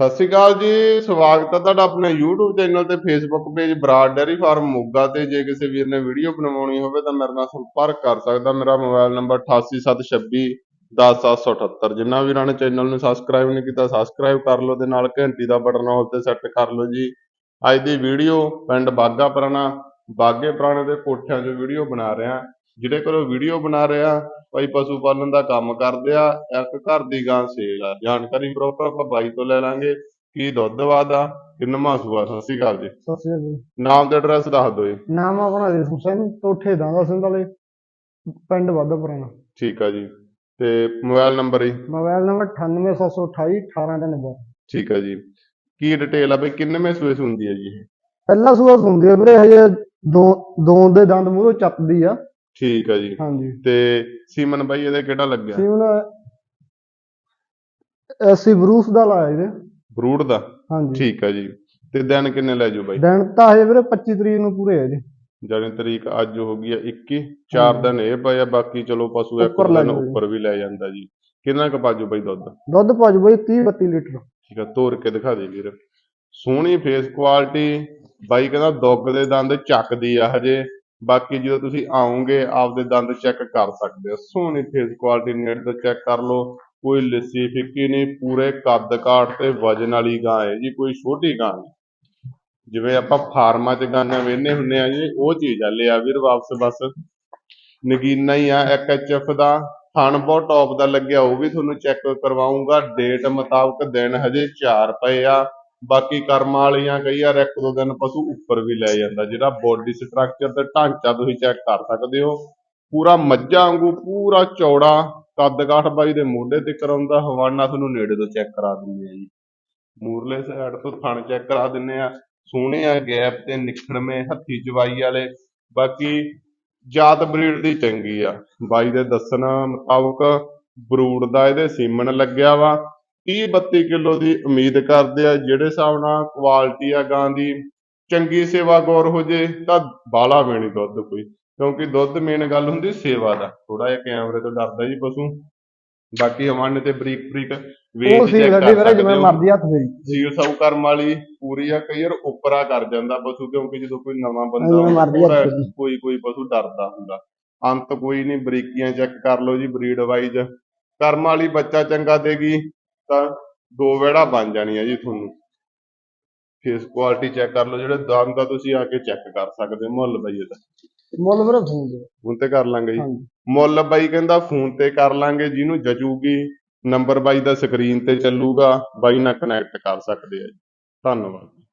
ਸਤਿ ਸ਼੍ਰੀ ਅਕਾਲ ਜੀ, ਸਵਾਗਤ ਹੈ ਤੁਹਾਡਾ ਆਪਣੇ YouTube ਚੈਨਲ ਤੇ Facebook page Brar dairy farm Moga ਤੇ। ਜੇ ਕਿਸੇ ਵੀਰ ਨੇ ਵੀਡੀਓ ਬਣਵਾਉਣੀ ਹੋਵੇ ਤਾਂ ਮੇਰੇ ਨਾਲ ਸੰਪਰਕ ਕਰ ਸਕਦਾ। ਮੇਰਾ ਮੋਬਾਈਲ ਨੰਬਰ 8876 10778 ਜਿਨ੍ਹਾਂ ਵੀਰਾਂ ਨੇ ਚੈਨਲ ਨੂੰ ਸਬਸਕ੍ਰਾਈਬ ਨਹੀਂ ਕੀਤਾ ਸਬਸਕ੍ਰਾਈਬ ਕਰ ਲਓ ਤੇ ਨਾਲ ਘੰਟੀ ਦਾ ਬਟਨ ਆਲ ਤੇ ਸੈੱਟ ਕਰ ਲਓ ਜੀ। ਅੱਜ ਦੀ ਵੀਡੀਓ ਪਿੰਡ ਬਾਗਾ ਪੁਰਾਣਾ ਬਾਗੇ ਪੁਰਾਣੇ ਦੇ ਕੋਠਿਆਂ 'ਚੋਂ ਵੀਡੀਓ ਬਣਾ ਰਿਹਾ। ਜਿਹੜੇ ਕੋਲੋਂ ਵੀਡੀਓ ਬਣਾ ਰਿਹਾ ਭਾਈ ਪਸ਼ੂ ਪਾਲਣ ਦਾ ਕੰਮ ਕਰਦੇ ਆ ਇੱਕ ਘਰ ਦੀ ਗਾਂ ਸੇਲ ਆ। ਜਾਣਕਾਰੀ ਪ੍ਰੋਪਰ ਆਪਾਂ ਬਾਈ ਤੋਂ ਲੈ ਲਾਂਗੇ ਕੀ ਦੁੱਧ ਵਾਦਾ ਕਿੰਨਾ ਸੂਆ ਸਤਿ ਸ਼੍ਰੀ ਅਕਾਲ ਜੀ। ਸਤਿ ਸ੍ਰੀ ਅਕਾਲ। ਨਾਮ ਤੇ ਐਡਰੈਸ ਦੱਸ ਦਿਓ ਜੀ। ਨਾਮ ਆਪਣਾ ਰੇਸ਼ਮ ਸਿੰਘ ਤੋਠੇ ਦਾਦਾ ਸਿੰਘ ਵਾਲੇ ਪਿੰਡ ਵਾਧਾ ਪੁਰਾਣਾ ਠੀਕ ਆ ਜੀ। ਤੇ ਮੋਬਾਈਲ ਨੰਬਰ ਜੀ? ਮੋਬਾਈਲ ਨੰਬਰ 98728 18392 ਠੀਕ ਆ ਜੀ। ਕੀ ਡਿਟੇਲ ਆ ਬਈ ਕਿੰਨਵੇਂ ਸੂਏ ਹੁੰਦੀ ਹੈ ਜੀ ਇਹ? ਪਹਿਲਾ ਸੂਆ ਹੁੰਦੀ ਹੈ ਵੀਰੇ ਹਜੇ ਦੋ ਦੋ ਦੇ ਦੰਦ ਮੂਹਰੋਂ ਚੱਪਦੀ ਆ। ਠੀਕ ਆ ਜੀ। ਹਾਂਜੀ। ਤੇ ਸੀਮਨ ਬਾਈ ਇਹਦੇ ਕਿਹੜਾ ਲੱਗਿਆ? ਸੀਮਨ ਐਸੀ ਬਰੂਸ ਦਾ ਲਾਇਆ ਇਹਦੇ। ਬਰੂਡ ਦਾ? ਹਾਂਜੀ। ਠੀਕ ਆ ਜੀ। ਤੇ ਦਿਨ ਕਿੰਨੇ ਲੈ ਜਾਓ ਬਾਈ? ਦਿਨ ਤਾਂ ਹਜੇ ਵੀਰੇ 25 ਤਰੀਕ ਨੂੰ ਪੂਰੇ ਆ ਜੀ। ਜਾਣੀ ਤਰੀਕ ਅੱਜ ਹੋ ਗਈ ਆ 21 ਚਾਰ। ਦਿਨ ਇਹ ਪਏ ਆ ਬਾਕੀ ਚਲੋ ਪਸ਼ੂ ਇੱਕ ਉੱਪਰ ਲੈ ਦਿਨ ਜਾਓ ਜੀ। ਉੱਪਰ ਵੀ ਲੈ ਜਾਂਦਾ ਜੀ। ਕਿੰਨਾ ਕੁ ਪਾਜੂ ਬਾਈ ਦੁੱਧ? ਦੁੱਧ ਭਾਜ ਬਈ 30 32 ਲੀਟਰ। ਠੀਕ ਆ ਤੋਰ ਕੇ ਦਿਖਾ ਦੇ ਵੀਰ। ਸੋਹਣੀ ਫੇਸ ਕੁਆਲਿਟੀ ਬਾਈ ਕਹਿੰਦਾ ਦੁੱਗ ਦੇ ਦੰਦ ਚੱਕਦੀ ਆ ਹਜੇ। ਬਾਕੀ ਜਦੋਂ ਤੁਸੀਂ ਆਉਂਗੇ ਆਪਦੇ ਦੰਦ ਚੈੱਕ ਕਰ ਸਕਦੇ ਹੋ। ਸੋਹਣੀ ਫੇਸ ਕੁਆਲਿਟੀ ਨੇੜ ਤੋਂ ਚੈੱਕ ਕਰ ਲਓ। ਕੋਈ ਲੱਸੀ ਫਿੱਕੀ ਨਹੀਂ, ਪੂਰੇ ਕੱਦ ਕਾਠ ਤੇ ਵਜਨ ਵਾਲੀ ਗਾਂ ਹੈ ਜੀ, ਕੋਈ ਛੋਟੀ ਗਾਂ ਨਹੀਂ। ਜਿਵੇਂ ਆਪਾਂ ਫਾਰਮਾਂ 'ਚ ਗਾਂਆਂ ਵੇਖਦੇ ਹੁੰਦੇ ਆ ਜੀ, ਉਹ ਚੀਜ਼ ਆ, ਲਿਆ ਵੀਰ ਵਾਪਸ, ਬਸ। ਨਗੀਨਾ ਹੀ ਆ ਇੱਕ ਐਚਐਫ ਦਾ, ਥਣ ਬਹੁਤ ਟੌਪ ਦਾ ਲੱਗਿਆ, ਉਹ ਵੀ ਤੁਹਾਨੂੰ ਚੈੱਕ ਕਰਵਾਉਂਗਾ। ਡੇਟ ਮੁਤਾਬਕ ਦਿਨ ਹਜੇ 4 ਪਏ ਆ। ਬਾਕੀ ਕਰਮਾਂ ਵਾਲੀਆਂ ਕਈ ਵਾਰ ਇੱਕ ਦੋ ਦਿਨ ਪਸ਼ੂ ਉੱਪਰ ਵੀ ਲੈ ਜਾਂਦਾ, ਜਿਹੜਾ ਬੋਡੀ ਸਟਰਕਚਰ ਤੇ ਢਾਂਚਾ ਤੁਸੀਂ ਚੈੱਕ ਕਰ ਸਕਦੇ ਹੋ। ਪੂਰਾ ਮੱਝਾਂ ਵਾਂਗੂ, ਪੂਰਾ ਚੌੜਾ ਕੱਦ ਕਾਠ ਬਾਈ ਦੇ ਮੋਢੇ ਤੇ ਕਰਾਉਂਦਾ, ਹਵਾਨਾ ਤੁਹਾਨੂੰ ਨੇੜੇ ਤੋਂ ਚੈੱਕ ਕਰਾ ਦਿੰਦੇ ਆ ਜੀ। ਮੂਰਲੇ ਸਾਈਡ ਤੋਂ ਥਣ ਚੈੱਕ ਕਰਾ ਦਿੰਦੇ ਆ, ਸੋਹਣੇ ਆ ਗੈਪ ਤੇ ਨਿਖੜਵੇਂ, ਹੱਥੀ ਜਵਾਈ ਵਾਲੇ। ਬਾਕੀ ਜਾਤ ਬਰੀਡ ਦੀ ਚੰਗੀ ਆ। ਬਾਈ ਦੇ ਦੱਸਣ ਮੁਤਾਬਕ ਬਰੂਡ ਦਾ ਇਹਦੇ ਸੀਮਨ ਲੱਗਿਆ ਵਾ। 30 32 ਕਿਲੋ ਦੀ ਉਮੀਦ ਕਰਦੇ ਆ ਜਿਹੜੇ ਹਿਸਾਬ ਨਾਲ ਕੁਆਲਿਟੀ ਆ ਗਾਂ ਦੀ ਚੰਗੀ ਸੇਵਾ ਗੌਰ ਹੋ ਜੇ ਤਾਂ ਬਾਲਾ ਵੇਣੀ ਦੁੱਧ ਕੋਈ ਕਿਉਂਕਿ ਦੁੱਧ ਮੇਨ ਗੱਲ ਹੁੰਦੀ ਸੇਵਾ ਦਾ। ਥੋੜਾ ਜਿਹਾ ਕੈਮਰੇ ਤੋਂ ਡਰਦਾ ਜੀ ਪਸ਼ੂ। ਬਾਕੀ ਹਵਾਨੇ ਤੇ ਬਰੀਕ ਬਰੀਕ ਵੇਚ ਕਰ ਸਕਦੇ ਜਿਵੇਂ। ਮਰਜ਼ੀ ਹੱਥ ਫੇਰੀ ਸਾਊ ਕਰਮ ਵਾਲੀ ਪੂਰੀ ਆ ਕਈ ਵਾਰ ਉੱਪਰਾ ਕਰ ਜਾਂਦਾ ਪਸ਼ੂ ਕਿਉਂਕਿ ਜਦੋਂ ਕੋਈ ਨਵਾਂ ਬੰਦਾ ਕੋਈ ਕੋਈ ਪਸ਼ੂ ਡਰਦਾ ਹੁੰਦਾ। ਅੰਤ ਕੋਈ ਨਹੀਂ ਬਰੀਕੀਆਂ ਚੈੱਕ ਕਰ ਲਓ ਜੀ ਬਰੀਡ ਵਾਈਜ਼ ਕਰਮ ਵਾਲੀ ਬੱਚਾ ਚੰਗਾ ਦੇਗੀ ਤਾਂ ਦੋ ਵੇੜਾ ਬਣ ਜਾਣੀਆਂ ਜੀ ਤੁਹਾਨੂੰ। ਫੇਸ ਕੁਆਲਿਟੀ ਚੈੱਕ ਕਰ ਲਓ ਜਿਹੜੇ ਦੰਦ ਦਾ ਤੁਸੀਂ ਆ ਕੇ ਚੈੱਕ ਕਰ ਸਕਦੇ ਹੋ ਮੁੱਲ ਬਈ ਇਹਦਾ। ਮੁੱਲ ਵੀਰੇ ਫੋਨ ਦੇ ਹੁਣ ਤੇ ਕਰ ਲਾਂਗੇ ਜੀ। ਮੁੱਲ ਬਾਈ ਕਹਿੰਦਾ ਫੋਨ ਤੇ ਕਰ ਲਾਂਗੇ ਜਿਹਨੂੰ ਜਚੂਗੀ ਨੰਬਰ ਬਾਈ ਦਾ ਸਕਰੀਨ ਤੇ ਚੱਲੂਗਾ ਬਾਈ ਨਾਲ ਕਨੈਕਟ ਕਰ ਸਕਦੇ ਆ ਜੀ। ਧੰਨਵਾਦ।